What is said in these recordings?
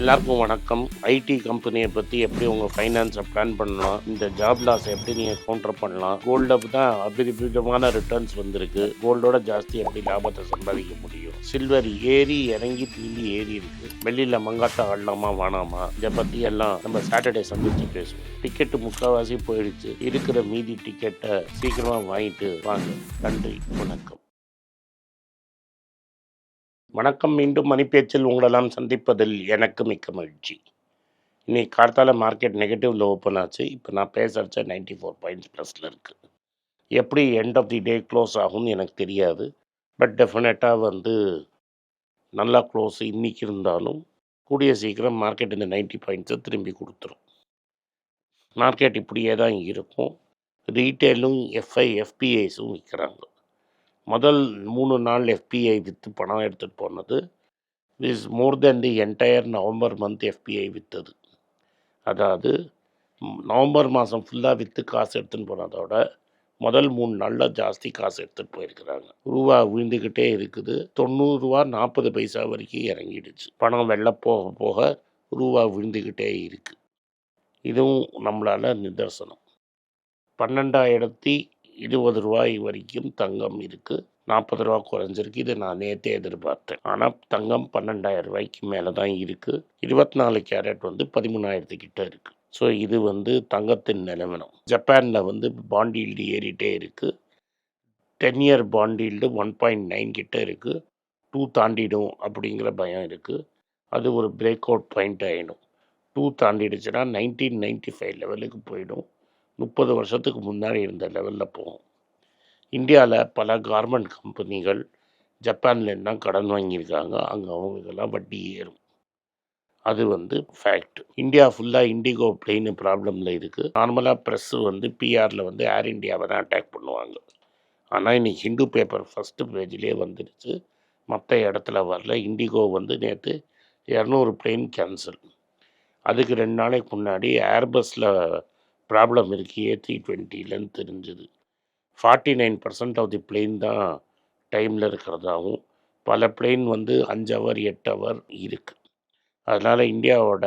எல்லாருக்கும் வணக்கம். ஐடி கம்பெனியை பற்றி எப்படி உங்கள் ஃபைனான்ஸை பிளான் பண்ணலாம்? இந்த ஜாப் லாஸ் எப்படி நீங்கள் கவுண்டர் பண்ணலாம்? கோல்டு தான் அபிரிவிதமான ரிட்டர்ன்ஸ் வந்திருக்கு. கோல்டோட ஜாஸ்தி எப்படி லாபத்தை சம்பாதிக்க முடியும்? சில்வர் ஏறி இறங்கி தீண்டி ஏறி இருக்கு. வெளியில் மங்காட்டா ஆடலாமா வானாமா இதை பற்றி எல்லாம் நம்ம சாட்டர்டே சந்திச்சு பேசுவோம். டிக்கெட்டு முக்கால்வாசி போயிடுச்சு. இருக்கிற மீதி டிக்கெட்டை சீக்கிரமாக வாங்கிட்டு வாங்க. நன்றி வணக்கம். வணக்கம் மீண்டும் மணிப்பேச்சில் உங்களெல்லாம் சந்திப்பதில் எனக்கு மிக்க மகிழ்ச்சி. இன்னைக்கு கார்த்தால மார்க்கெட் நெகட்டிவ்ல ஓப்பன் ஆச்சு. இப்போ நான் பேசுகிறச்ச நைன்டி ஃபோர் பாயிண்ட்ஸ் ப்ளஸில் இருக்குது எப்படி end of the day close ஆகும்னு எனக்கு தெரியாது. பட் டெஃபினட்டாக வந்து நல்லா க்ளோஸ் இன்னைக்கு இருந்தாலும் கூடிய சீக்கிரம் மார்க்கெட் இந்த நைன்டி பாயிண்ட்ஸை திரும்பி கொடுத்துரும். மார்க்கெட் இப்படியே தான் இருக்கும் ரீட்டெயிலும் எஃப்ஐ எஃபிஐஸும் விற்கிறாங்க முதல் மூணு நாள் எஃபிஐ விற்று பணம் எடுத்துகிட்டு போனது. Is more then the entire November month FII விற்றது அதாவது நவம்பர் மாதம் ஃபுல்லாக விற்று காசு எடுத்துன்னு போனதோட முதல் மூணு நாளில் ஜாஸ்தி காசு எடுத்துகிட்டு போயிருக்கிறாங்க. ரூபா விழுந்துக்கிட்டே இருக்குது. தொண்ணூறுரூவா நாற்பது பைசா வரைக்கும் இறங்கிடுச்சு. பணம் வெளில போக போக ரூபா விழுந்துக்கிட்டே இருக்குது இதுவும் நம்மளால் நிதர்சனம். பன்னெண்டாயிரத்தி இருபது ரூபாய் வரைக்கும் தங்கம் இருக்குது நாற்பது ரூபா குறைஞ்சிருக்கு. இது நான் நேற்றே எதிர்பார்த்தேன். ஆனால் தங்கம் பன்னெண்டாயிரம் ரூபாய்க்கு மேலே தான் இருக்குது இருபத்தி நாலு கேரட் வந்து பதிமூணாயிரத்து கிட்டே இருக்குது ஸோ இது வந்து தங்கத்தின் நிலவரம். ஜப்பானில் வந்து பாண்ட் ஈல்டு ஏறிட்டே இருக்குது ten year bond yield one point nine கிட்ட இருக்குது டூ தாண்டிடும் அப்படிங்கிற பயம் இருக்குது அது ஒரு பிரேக் அவுட் பாயிண்ட் ஆகிடும் டூ தாண்டிடுச்சுன்னா நைன்டீன் நைன்டி ஃபைவ் லெவலுக்கு போயிடும். முப்பது வருஷத்துக்கு முன்னாடி இருந்த லெவலில் போகும் இந்தியாவில் பல கார்மெண்ட் கம்பெனிகள் ஜப்பான்லேருந்தான் கடன் வாங்கியிருக்காங்க. அங்கே அவங்களுக்கெல்லாம் வட்டி ஏறும். அது வந்து ஃபேக்ட் இந்தியா ஃபுல்லாக இண்டிகோ பிளெயின் ப்ராப்ளமில் இருக்குது நார்மலாக ப்ரெஸ்ஸு வந்து பிஆரில் வந்து ஏர் இந்தியாவை தான் அட்டாக் பண்ணுவாங்க. ஆனால் இன்னைக்கு ஹிந்து பேப்பர் ஃபஸ்ட்டு பேஜ்லேயே வந்துடுச்சு மற்ற இடத்துல வரல. இண்டிகோ வந்து நேற்று இரநூறு பிளெயின் கேன்சல் அதுக்கு ரெண்டு நாளைக்கு முன்னாடி ஏர்பஸில் ப்ராப்ளம் இருக்குது ஏ த்ரீ டுவெண்ட்டிலன்னு தெரிஞ்சுது. Forty nine percent of the plane தான் டைமில் இருக்கிறதாகவும் பல பிளெயின் வந்து அஞ்சு ஹவர் எட்டு ஹவர் இருக்குது அதனால் இந்தியாவோட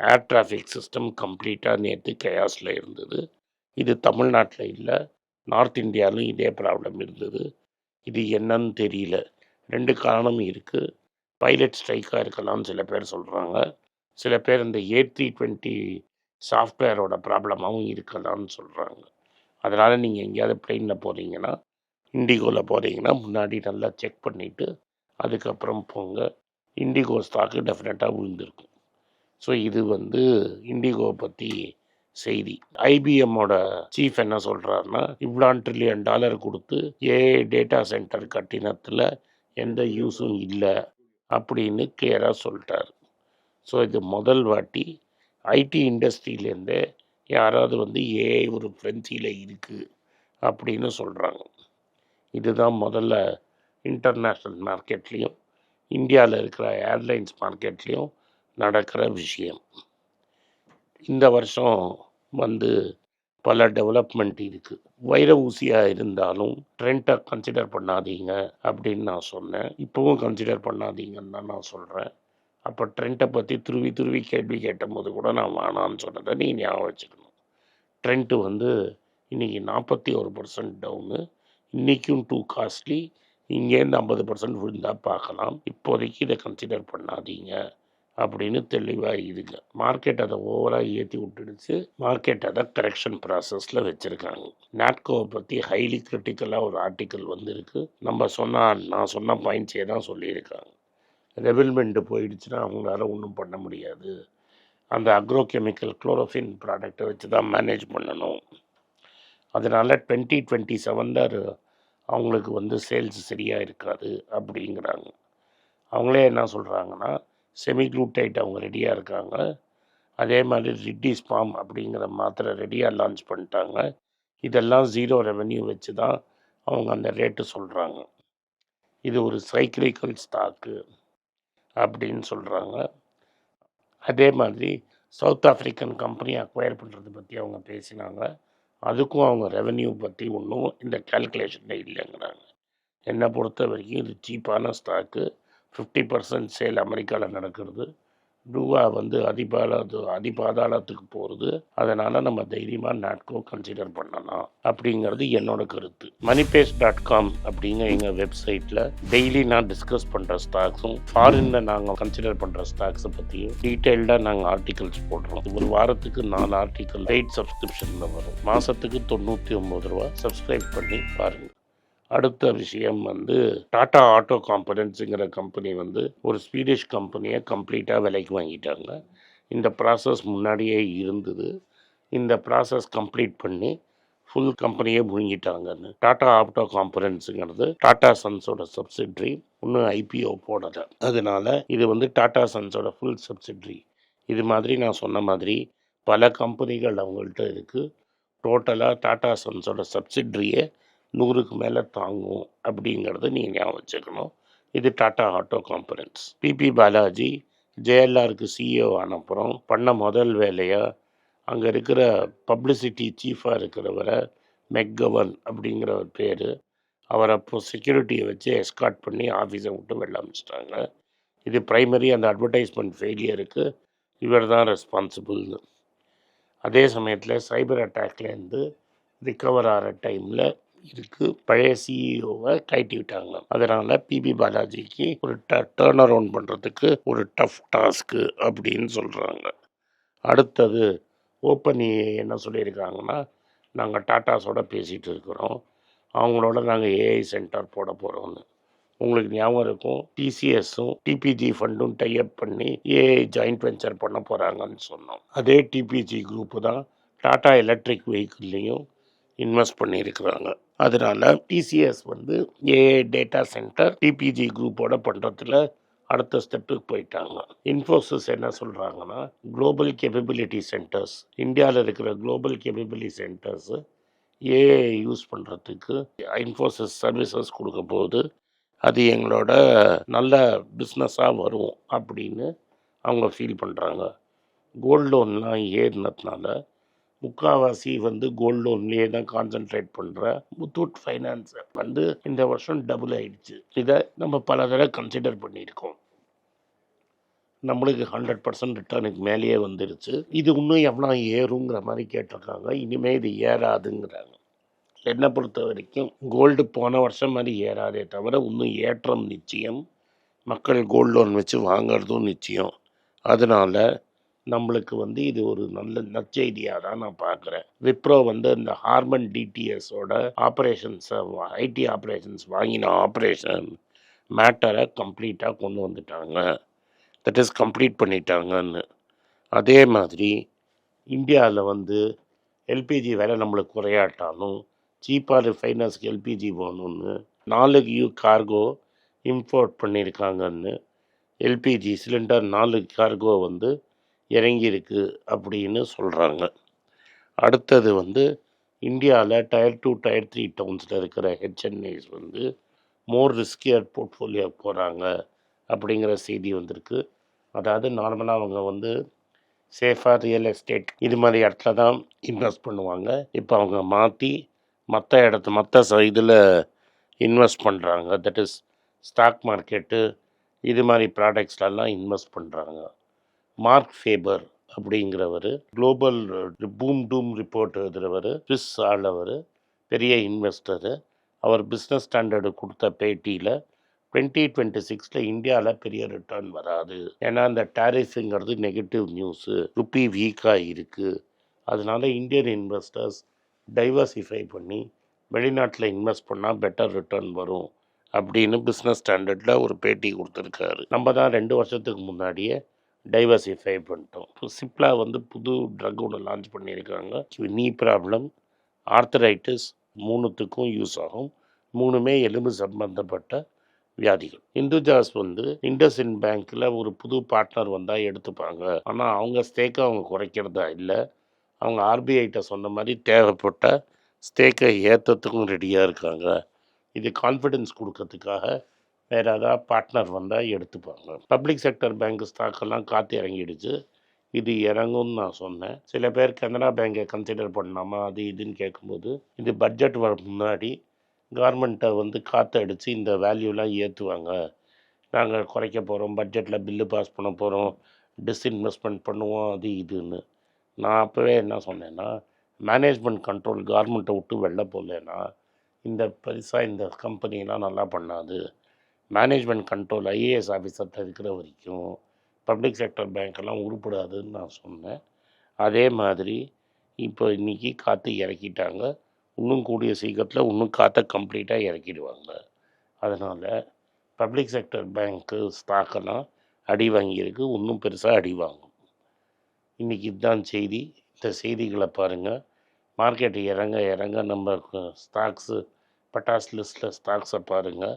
ஏர் டிராஃபிக் சிஸ்டம் கம்ப்ளீட்டாக நேற்று கயாஸில் இருந்தது. இது தமிழ்நாட்டில் இல்லை நார்த் இந்தியாவிலும் இதே ப்ராப்ளம் இருந்தது. இது என்னன்னு தெரியல. ரெண்டு காரணம் இருக்குது பைலட் ஸ்ட்ரைக்காக இருக்கலாம்னு சில பேர் சொல்கிறாங்க சில பேர் இந்த ஏ த்ரீ டுவெண்ட்டி சாஃப்ட்வேரோட ப்ராப்ளமாகவும் இருக்கலாம்னு சொல்கிறாங்க அதனால் நீங்கள் எங்கேயாவது ப்ளெயினில் போகிறீங்கன்னா இண்டிகோவில் போகிறீங்கன்னா முன்னாடி நல்லா செக் பண்ணிவிட்டு அதுக்கப்புறம் போங்க. இண்டிகோ ஸ்டாக்கு டெஃபினட்டாக விழுந்திருக்கும். ஸோ இது வந்து இண்டிகோ பற்றி செய்தி. ஐபிஎம்மோட சீஃப் என்ன சொல்கிறாருன்னா இவ்வளோ ட்ரில்லியன் டாலர் கொடுத்து ஏஐ டேட்டா சென்டர் கட்டினத்தில் எந்த யூஸும் இல்லை அப்படின்னு கிளியராக சொல்லிட்டார். ஸோ இது முதல் வாட்டி ஐடி இண்டஸ்ட்ரியிலேருந்தே யாராவது வந்து ஏஐ ஒரு ஃப்ரென்சியில் இருக்குது அப்படின்னு சொல்கிறாங்க இதுதான் முதல்ல இன்டர்நேஷ்னல் மார்க்கெட்லேயும் இந்தியாவில் இருக்கிற ஏர்லைன்ஸ் மார்க்கெட்லேயும் நடக்கிற விஷயம். இந்த வருஷம் வந்து பல டெவலப்மெண்ட் இருக்குது வைர ஊசியாக இருந்தாலும் ட்ரெண்ட்டை கன்சிடர் பண்ணாதீங்க அப்படின்னு நான் சொன்னேன். இப்போவும் கன்சிடர் பண்ணாதீங்கன்னு தான் நான் சொல்கிறேன் அப்போ ட்ரெண்ட்டை பற்றி துருவி துருவி கேள்வி கேட்டபோது கூட நான் வேணான்னு சொன்னதை நீ ஞாபகம் வச்சுக்கணும். ட்ரெண்ட்டு வந்து இன்றைக்கி நாற்பத்தி ஒரு பர்சன்ட் டவுனு இன்றைக்கும் டூ காஸ்ட்லி இங்கேருந்து ஐம்பது பர்சன்ட் விழுந்தால் பார்க்கலாம். இப்போதைக்கு இதை கன்சிடர் பண்ணாதீங்க அப்படின்னு தெளிவாக இதுங்க மார்க்கெட் அதை ஓவராக ஏற்றி விட்டுடுச்சு. மார்க்கெட் அதை கரெக்ஷன் ப்ராசஸில் வச்சுருக்காங்க. நாட்கோவை பற்றி ஹைலி கிரிட்டிக்கலாக ஒரு ஆர்டிக்கல் வந்திருக்கு. நம்ம சொன்னால் நான் சொன்ன பாயிண்ட்ஸே தான் சொல்லியிருக்காங்க. ரெவில்மெண்ட்டு போயிடுச்சுன்னா அவங்களால ஒன்றும் பண்ண முடியாது. அந்த அக்ரோ கெமிக்கல் குளோரோஃபின் ப்ராடக்டை வச்சு தான் மேனேஜ் பண்ணணும். அதனால் டுவெண்ட்டி டுவெண்ட்டி செவனில் அவங்களுக்கு வந்து சேல்ஸ் சரியாக இருக்காது அப்படிங்கிறாங்க. அவங்களே என்ன சொல்கிறாங்கன்னா செமிக்ளூட்டைட் அவங்க ரெடியாக இருக்காங்க. அதே மாதிரி ரிட்டி ஸ்பாம் அப்படிங்கிற மாத்திரை ரெடியாக லான்ச் பண்ணிட்டாங்க. இதெல்லாம் ஜீரோ ரெவென்யூ வச்சு தான் அவங்க அந்த ரேட்டு சொல்கிறாங்க இது ஒரு சைக்கிளிக்கல் ஸ்டாக்கு அப்படின்னு சொல்கிறாங்க அதே மாதிரி சவுத் ஆஃப்ரிக்கன் கம்பெனி அக்வயர் பண்ணுறது பற்றி அவங்க பேசினாங்க. அதுக்கும் அவங்க ரெவன்யூ பற்றி ஒன்றும் இந்த கால்குலேஷனில் இல்லைங்கிறாங்க. என்னை பொறுத்த வரைக்கும் இது சீப்பான ஸ்டாக்கு ஃபிஃப்டி பர்சன்ட் சேல் அமெரிக்காவில் நடக்கிறது. ரூவா வந்து அதிபால அதிபாதாளத்துக்கு போகிறது அதனால் நம்ம தைரியமாக நாட்கோ கன்சிடர் பண்ணலாம் அப்படிங்கிறது என்னோட கருத்து. மணிபேஸ் டாட் காம் அப்படிங்கிற எங்கள் வெப்சைட்டில் டெய்லி நான் டிஸ்கஸ் பண்ணுற ஸ்டாக்ஸும் ஃபாரினில் நாங்கள் கன்சிடர் பண்ணுற ஸ்டாக்ஸை பற்றியும் டீட்டெயில்டாக நாங்கள் ஆர்டிகல்ஸ் போடுறோம். ஒரு வாரத்துக்கு நாலு ஆர்டிக்கல் பெய்ட் சப்ஸ்கிரிப்ஷனில் வரும். மாதத்துக்கு தொண்ணூற்றி ஒம்பது ரூபா சப்ஸ்கிரைப் பண்ணி பாருங்கள் அடுத்த விஷயம் வந்து டாடா ஆட்டோ காம்பனன்ஸுங்கிற கம்பெனி வந்து ஒரு ஸ்வீடிஷ் கம்பெனியை கம்ப்ளீட்டாக விலைக்கு வாங்கிட்டாங்க. இந்த ப்ராசஸ் முன்னாடியே இருந்தது. இந்த ப்ராசஸ் கம்ப்ளீட் பண்ணி ஃபுல் கம்பெனியே முழுங்கிட்டாங்கன்னு. டாடா ஆட்டோ காம்பனன்ஸுங்கிறது டாடா சன்ஸோட சப்சிட்ரி இன்னும் ஐபிஓ போடலை. அதனால் இது வந்து டாடா சன்ஸோட ஃபுல் சப்சிட்ரி இது மாதிரி நான் சொன்ன மாதிரி பல கம்பெனிகள் அவங்கள்ட்ட இருக்குது டோட்டலாக டாடா சன்ஸோட சப்சிட்ரியே நூறுக்கு மேலே தாங்கும் அப்படிங்கிறத நீங்கள் ஞாபகம் வச்சுக்கணும். இது Tata auto components. PB Balaji ஜேஎல்ஆருக்கு CEO ஆனப்புறம் பண்ண முதல் வேலையாக அங்கே இருக்கிற பப்ளிசிட்டி சீஃபாக இருக்கிறவரை மெக்கவன் அப்படிங்கிற ஒரு பேர். அவரை அப்போது செக்யூரிட்டியை வச்சு எஸ்கார்ட் பண்ணி ஆஃபீஸை விட்டு வெளில அமிச்சிட்டாங்க. இது ப்ரைமரி அந்த அட்வர்டைஸ்மெண்ட் ஃபெயிலியருக்கு இவர் தான் ரெஸ்பான்சிபிள்னு அதே சமயத்தில் சைபர் அட்டாக்லேருந்து ரிக்கவர் ஆகிற டைமில் இருக்கு. பழைய சிஇஓவை கழட்டி விட்டாங்க. அதனால் பிபி பாலாஜிக்கு ஒரு ட டேர்ன் அரவுண்ட் பண்ணுறதுக்கு ஒரு டஃப் டாஸ்க்கு அப்படின்னு சொல்கிறாங்க அடுத்தது ஓப்பன் என்ன சொல்லியிருக்காங்கன்னா நாங்கள் டாட்டாஸோட பேசிகிட்டு இருக்கிறோம். அவங்களோட நாங்கள் ஏஐ சென்டர் போட போகிறோம்னு உங்களுக்கு ஞாபகம் இருக்கும் டிசிஎஸும் டிபிஜி ஃபண்டும் டைப் பண்ணி ஏஐ ஜாயிண்ட் வெஞ்சர் பண்ண போகிறாங்கன்னு சொன்னோம். அதே டிபிஜி குரூப்பு தான் டாடா எலக்ட்ரிக் வெஹிக்கிள்லேயும் இன்வெஸ்ட் பண்ணியிருக்கிறாங்க. அதனால டிசிஎஸ் வந்து ஏஐ டேட்டா சென்டர் டிபிஜி குரூப்போட பண்ணுறதுல அடுத்த ஸ்டெப்புக்கு போயிட்டாங்க. இன்ஃபோசிஸ் என்ன சொல்கிறாங்கன்னா குளோபல் கேப்பபிலிட்டி சென்டர்ஸ் இந்தியாவில் இருக்கிற global capability centres AI use பண்ணுறதுக்கு இன்ஃபோசிஸ் சர்வீசஸ் கொடுக்க போது அது எங்களோட நல்ல பிஸ்னஸாக வரும் அப்படின்னு அவங்க ஃபீல் பண்ணுறாங்க கோல்டு லோன்லாம் ஏறினதுனால முக்காவாசி வந்து கோல்டு லோன்லேயே தான் கான்சென்ட்ரேட் பண்ணுற முத்தூட் ஃபைனான்ஸ் வந்து இந்த வருஷம் டபுள் ஆயிடுச்சு. இதை நம்ம பல தடவை கன்சிடர் பண்ணியிருக்கோம். நம்மளுக்கு ஹண்ட்ரட் பர்சன்ட் ரிட்டர்னுக்கு மேலேயே வந்துருச்சு. இது இன்னும் எவ்வளோ ஏறுங்கிற மாதிரி கேட்டிருக்காங்க. இனிமேல் இது ஏறாதுங்கிறாங்க. என்னை பொறுத்த வரைக்கும் கோல்டு போன வருஷம் மாதிரி ஏறாதே தவிர இன்னும் ஏற்றம் நிச்சயம். மக்கள் கோல்டு லோன் வச்சு வாங்குறதும் நிச்சயம். அதனால் நம்மளுக்கு வந்து இது ஒரு நல்ல நற்செய்தியாக தான் நான் பார்க்குறேன் விப்ரோ வந்து இந்த ஹார்மன் டிடிஎஸோட ஆப்ரேஷன்ஸை ஐடி ஆப்ரேஷன்ஸ் வாங்கின ஆப்ரேஷன் மேட்டரை கம்ப்ளீட்டாக கொண்டு வந்துட்டாங்க. தட் இஸ் கம்ப்ளீட் பண்ணிட்டாங்கன்னு. அதே மாதிரி இந்தியாவில் வந்து எல்பிஜி விலை நம்மளுக்கு குறையாட்டாலும் சீப்பாக ரிஃபைனர்ஸ்க்கு எல்பிஜி போகணுன்னு நாலு யூ கார்கோ இம்போர்ட் பண்ணியிருக்காங்கன்னு எல்பிஜி சிலிண்டர் நாலு கார்கோ வந்து இறங்கியிருக்கு அப்படின்னு சொல்கிறாங்க அடுத்தது வந்து இந்தியாவில் டயர் டூ டயர் த்ரீ டவுன்ஸில் இருக்கிற ஹெச்என்ஏஸ் வந்து மோர் ரிஸ்கியர் போர்ட்ஃபோலியோ போகிறாங்க அப்படிங்கிற செய்தி வந்திருக்கு. அதாவது நார்மலாக அவங்க வந்து சேஃபாக ரியல் எஸ்டேட் இது மாதிரி இடத்துல தான் இன்வெஸ்ட் பண்ணுவாங்க. இப்போ அவங்க மாற்றி மற்ற இடத்து மற்ற ச இதில் இன்வெஸ்ட் பண்ணுறாங்க தட் இஸ் ஸ்டாக் மார்க்கெட்டு இது மாதிரி ப்ராடக்ட்ஸ்லலாம் இன்வெஸ்ட் பண்ணுறாங்க மார்க் ஃபேபர் அப்படிங்கிறவர் குளோபல் பூம் டூம் ரிப்போர்ட் எழுதுகிறவர் ஸ்விஸ் ஆளவர் பெரிய இன்வெஸ்டரு. அவர் பிஸ்னஸ் ஸ்டாண்டர்டு கொடுத்த பேட்டியில் டுவெண்ட்டி டுவெண்ட்டி சிக்ஸில் இந்தியாவில் பெரிய ரிட்டர்ன் வராது. ஏன்னா இந்த டேரிஃபுங்கிறது நெகட்டிவ் நியூஸு ருப்பி வீக்காக இருக்குது அதனால இந்தியன் இன்வெஸ்டர்ஸ் டைவர்சிஃபை பண்ணி வெளிநாட்டில் இன்வெஸ்ட் பண்ணால் பெட்டர் ரிட்டர்ன் வரும் அப்படின்னு பிஸ்னஸ் ஸ்டாண்டர்டில் ஒரு பேட்டி கொடுத்துருக்காரு. நம்ம தான் ரெண்டு வருஷத்துக்கு முன்னாடியே டைவர்சிஃபை பண்ணிட்டோம். இப்போ சிப்லா வந்து புது ட்ரக் ஒன்று லான்ச் பண்ணியிருக்காங்க. நீ ப்ராப்ளம் ஆர்த்தரைட்டிஸ் மூணுத்துக்கும் யூஸ் ஆகும். மூணுமே எலும்பு சம்பந்தப்பட்ட வியாதிகள். இந்துஜாஸ் வந்து இண்டஸ்இன் பேங்க்கில் ஒரு புது பார்ட்னர் வந்தால் எடுத்துப்பாங்க. ஆனால் அவங்க ஸ்டேக்கை அவங்க குறைக்கிறதா இல்லை. அவங்க ஆர்பிஐட்ட சொன்ன மாதிரி தேவைப்பட்ட ஸ்டேக்கை ஏற்றத்துக்கும் ரெடியாக இருக்காங்க. இது கான்ஃபிடென்ஸ் கொடுக்கறதுக்காக வேறு ஏதாவது பார்ட்னர் வந்தால் எடுத்துப்பாங்க. பப்ளிக் செக்டர் பேங்க் ஸ்டாக்கெல்லாம் காற்று இறங்கிடுச்சு. இது இறங்கும்னு நான் சொன்னேன். சில பேர் கனரா பேங்கை கன்சிடர் பண்ணலாமா அது இதுன்னு கேட்கும்போது இது பட்ஜெட் வர முன்னாடி கவர்மெண்ட்டை வந்து காற்று அடித்து இந்த வேல்யூலாம் ஏற்றுவாங்க நாங்கள் குறைக்க போகிறோம் பட்ஜெட்டில் பில்லு பாஸ் பண்ண போகிறோம் டிஸ்இன்வெஸ்ட்மெண்ட் பண்ணுவோம் அது இதுன்னு. நான் அப்போவே என்ன சொன்னேன்னா மேனேஜ்மெண்ட் கண்ட்ரோல் கவர்மெண்ட்டை விட்டு வெளில போகலன்னா இந்த பெருசாக இந்த கம்பெனிலாம் நல்லா பண்ணாது. மேனேஜ்மெண்ட் கண்ட்ரோல் ஐஏஎஸ் ஆஃபீஸர்கிட்ட இருக்கிற வரைக்கும் பப்ளிக் செக்டர் பேங்க்கெல்லாம் உருப்படாதுன்னு நான் சொன்னேன். அதே மாதிரி இப்போ இன்றைக்கி காற்று இறக்கிட்டாங்க. இன்னும் கூடிய சீக்கிரத்தில் இன்னும் காற்றை கம்ப்ளீட்டாக இறக்கிடுவாங்க. அதனால் பப்ளிக் செக்டர் பேங்க்கு ஸ்டாக்கெல்லாம் அடி வாங்கியிருக்கு. இன்னும் பெருசாக அடி வாங்கும். இன்றைக்கி இதுதான் செய்தி. இந்த செய்திகளை பாருங்கள் மார்க்கெட் இறங்க இறங்க நம்ம ஸ்டாக்ஸு பட்டாஸ் லிஸ்ட்டில் ஸ்டாக்ஸை பாருங்கள்